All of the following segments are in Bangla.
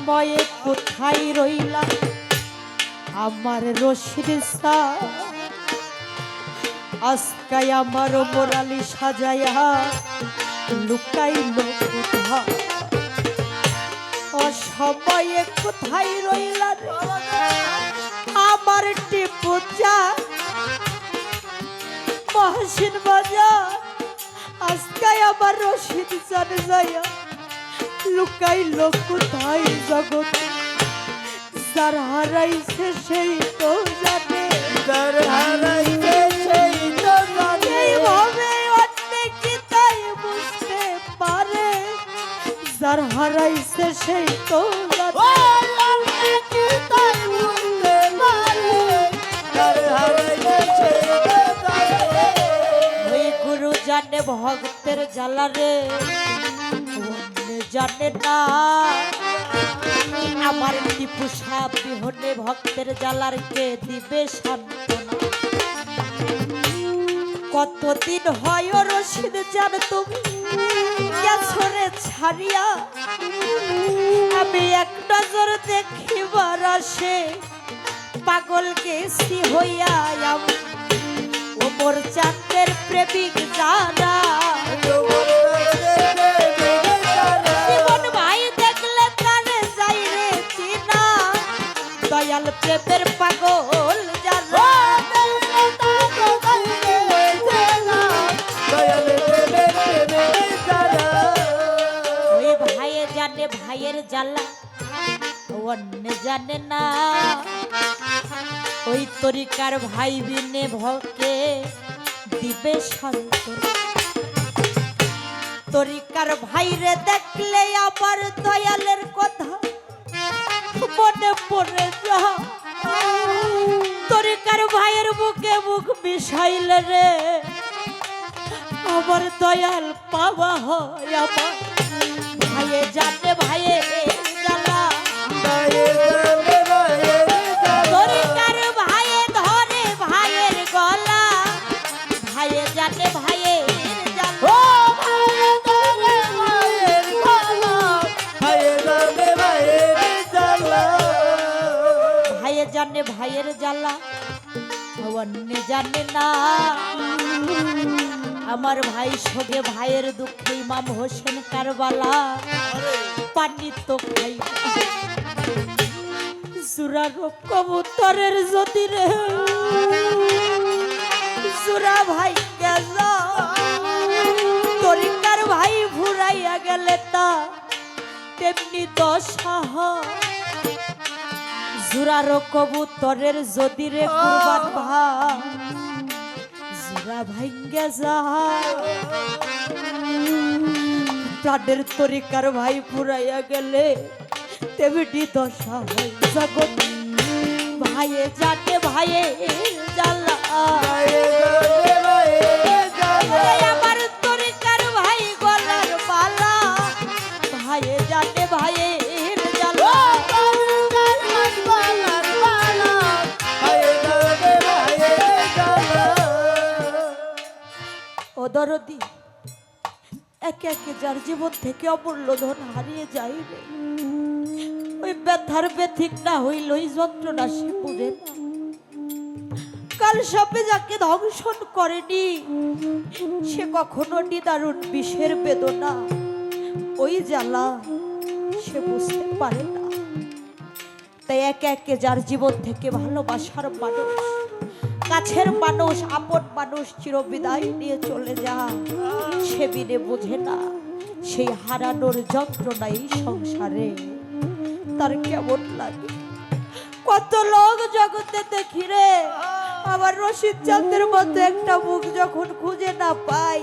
অসময়ে কোথায় রইলা? আমার রশিদ আজকাই আমার মোরালি সাজাইয়া লুকাইল কোথা অসময়ে কোথায় রইলা আমার টিপু চা। মহাসিন বাজার। আজকাই আমার রশিদ জানে লুকাইল কোথায় জগৎ যার হারাইছে সেই তো জানে যার হারাইছে সেই তো জানে। এইভাবে অনেকে তাই বুঝতে পারে যার হারাইছে সেই তো জানে ওই তাই বুঝতে পারে, যার হারাইছে সেই তো জানে। গুরু জানে ভক্তের জ্বালা রে জানে না। আমার টিপু সাপ বিহনে ভক্তের জ্বালার কে দিবে সান্ত্বনা? কতদিন হয় রশিদ জান তুমি? গেছরে ছাড়িয়া। আমি এক নজর দেখিবার আসে। পাগল গেছি হইয়া ওমর চাঁদের প্রেমিক জানা। প্রেমের পাগল জানা ওই ভাইয়ে জানে ভাইয়ের জ্বালা অন্য জানে না। ওই তরিকার ভাই বিনে ভকে দিবে শান্তনা তরিকার ভাইরে দেখলে আবার দয়ালের কথা। মনে পড়ে যা। তরিকার ভাইয়ের বুকে মুখ বিষাইলে রে। আমার দয়াল পাওয়া হয় আমার। ভাইয়ে জানে, ভাইয়ে। জানে ভাইয়ের জ্বালা অন্য জানে না। আমার ভাই সঙ্গে ভাইয়ের দুঃখে ইমাম হোসেন কারবালা। পানি তো খাই। সুরার কবুতরের যদি রে সুরা ভাই গেলা। তরিকার ভাই ভুরাইয়া গেলে তা তেমনি দশা হয়। জুরারো কবুতরের যদি রে কুরবান ভা জুরা ভাঙ্গা যা। প্রাণের তরিকার ভাই পুরাইয়া গেলে তেমনি দশা হয় জগৎ ভাইয়ে জানে ভাইয়ে জ্বালা দরদি। একে একে যার জীবন থেকে অমূল্য ধন হারিয়ে যাইবে। ওই ব্যথার ব্যথিক না হইল ওই যন্ত্রণা সে না। কাল সাপে যাকে ধ্বংসন করেনি, সে কখনো নিদারুণ বিষের বেদনা। ওই জ্বালা সে বুঝতে পারে না। তাই একে একে যার জীবন থেকে ভালোবাসার মানুষ কাছের মানুষ, আপন মানুষ চিরবিদায় নিয়ে চলে যা। সে বিনে বোঝে না, সেই হারানোর যন্ত্রণা এই সংসারে। তার কেমন লাগে? কত লোক জগতে দেখি রে আবার রশিদ চাঁদের মতো একটা মুখ যখন খুঁজে না পাই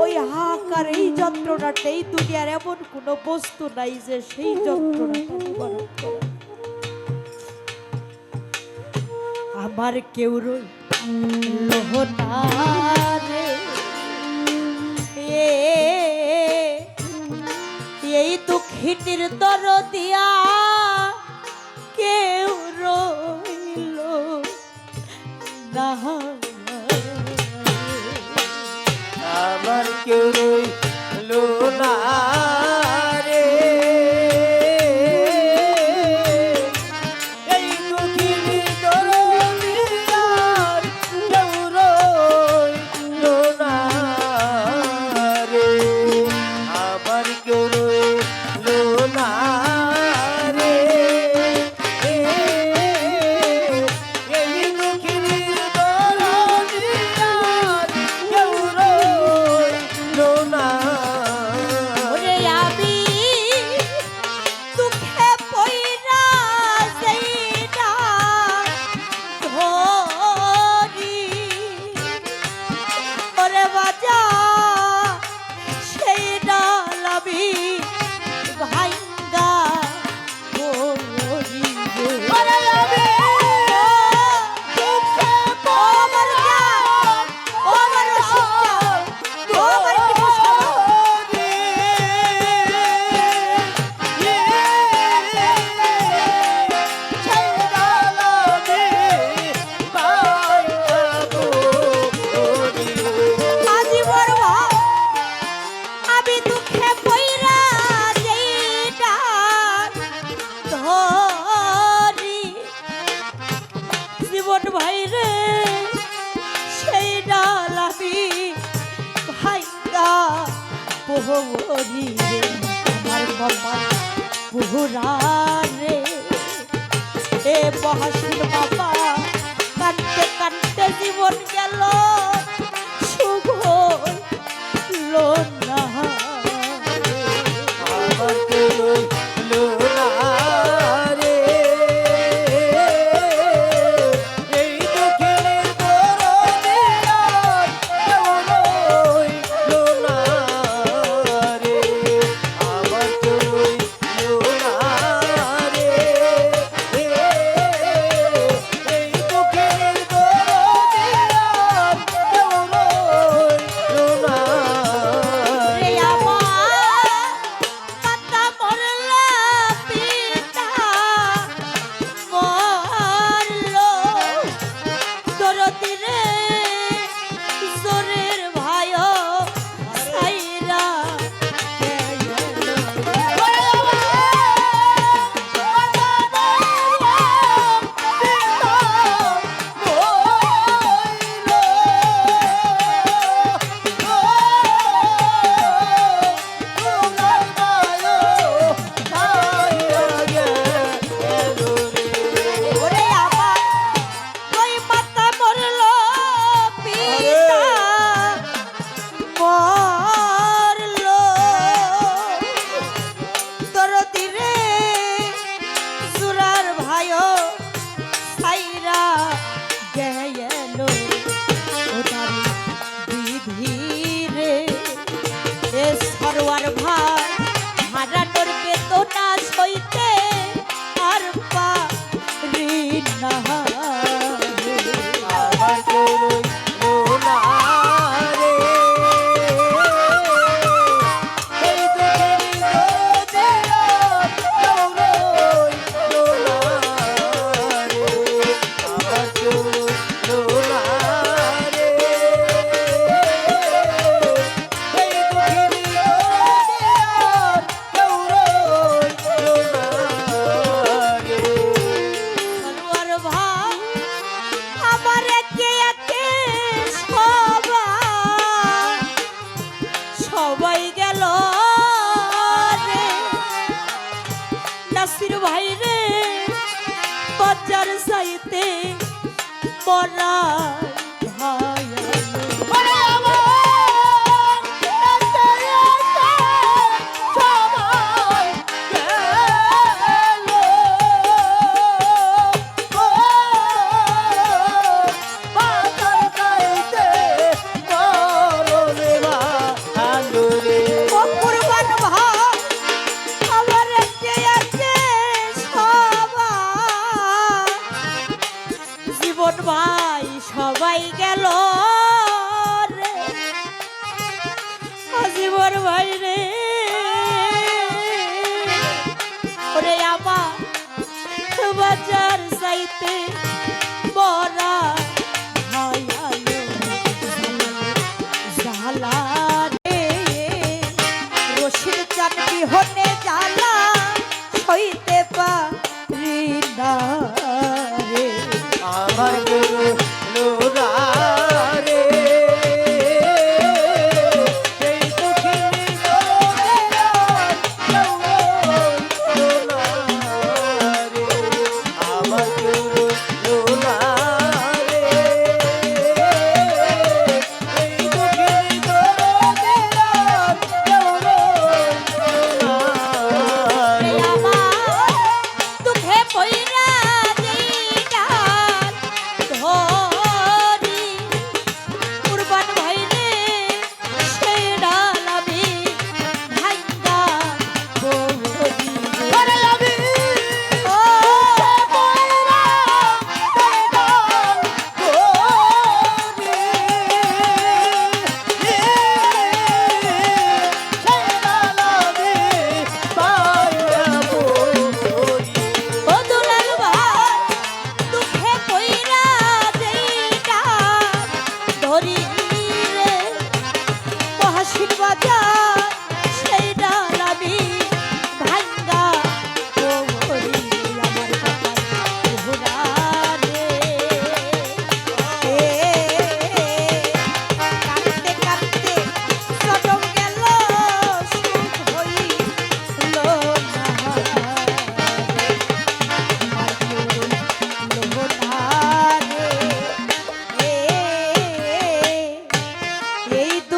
ওই হাহাকার, এই যন্ত্রণাটা, এই দুনিয়ার এমন কোনো বস্তু নাই যে সেই যন্ত্রণাটা আমার কেউ রই লোহনারে এ এই দুঃখিনীর দর দিয়া কেউ রইল না। আমার কেউ আর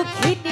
pretty